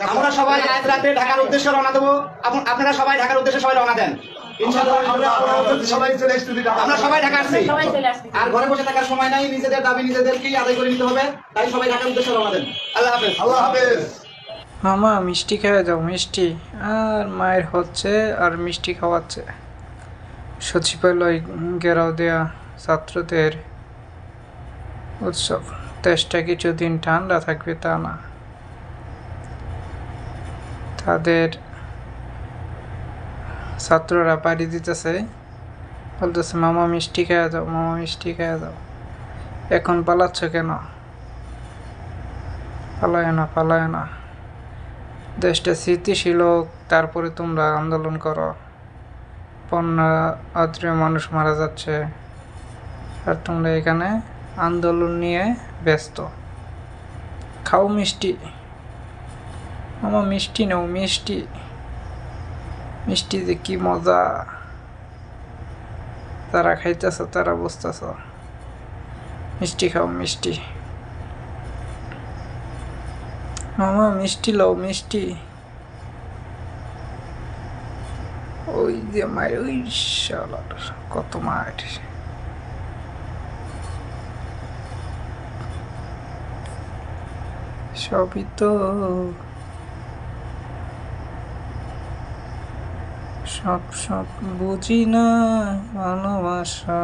আমরা সবাই আজ রাতে ঢাকার উদ্দেশ্যে রওনা দেবো। আপন- আপনারা সবাই ঢাকার উদ্দেশ্যে সবাই রওনা দেন। আমরা আমরা সবাই চলে এসেছি আমরা সবাই ঢাকা আসছি। সবাই চলে আসছি। আর ঘরে বসে থাকার সময় নাই নিজেদের দাবি নিজেদেরকেই আদায় করে নিতে হবে তাই সবাই ঢাকার উদ্দেশ্যে রওনা দেন। আল্লাহ হাফেজ। আল্লাহ হাফেজ। মামা মিষ্টি খেয়ে যাও মিষ্টি। আর মায়ের হচ্ছে আর মিষ্টি খাওয়াচ্ছে। সচিবালয় ঘেরাও দেয়া ছাত্রদের উৎসব। দেশটা কিছুদিন ঠান্ডা থাকবে তা না। তাদের ছাত্ররা পাড়ি দিতেছে। বলতেছে, মামা মিষ্টি খেয়ে যাও, মামা মিষ্টি খেয়ে যাও। এখন পালাচ্ছ কেন? পালায় না পালায় না। দেশটা স্মৃতিশীল হোক, তারপরে তোমরা আন্দোলন করো। বন্যা আদ্রে মানুষ মারা যাচ্ছে। আর তোমরা এখানে আন্দোলন নিয়ে ব্যস্ত। খাও মিষ্টি। আমার মিষ্টি নাও, মিষ্টি। মিষ্টি যে কি মজা। তারা খাইতেছ, তারা বুঝতেছ। মিষ্টি খাও, মিষ্টি। মামা, মিষ্টি লও, মিষ্টি। ওই যে মায়ের, ওই শালার কত মায়ের। সবই তো সব সব বুঝি না ভালোবাসা।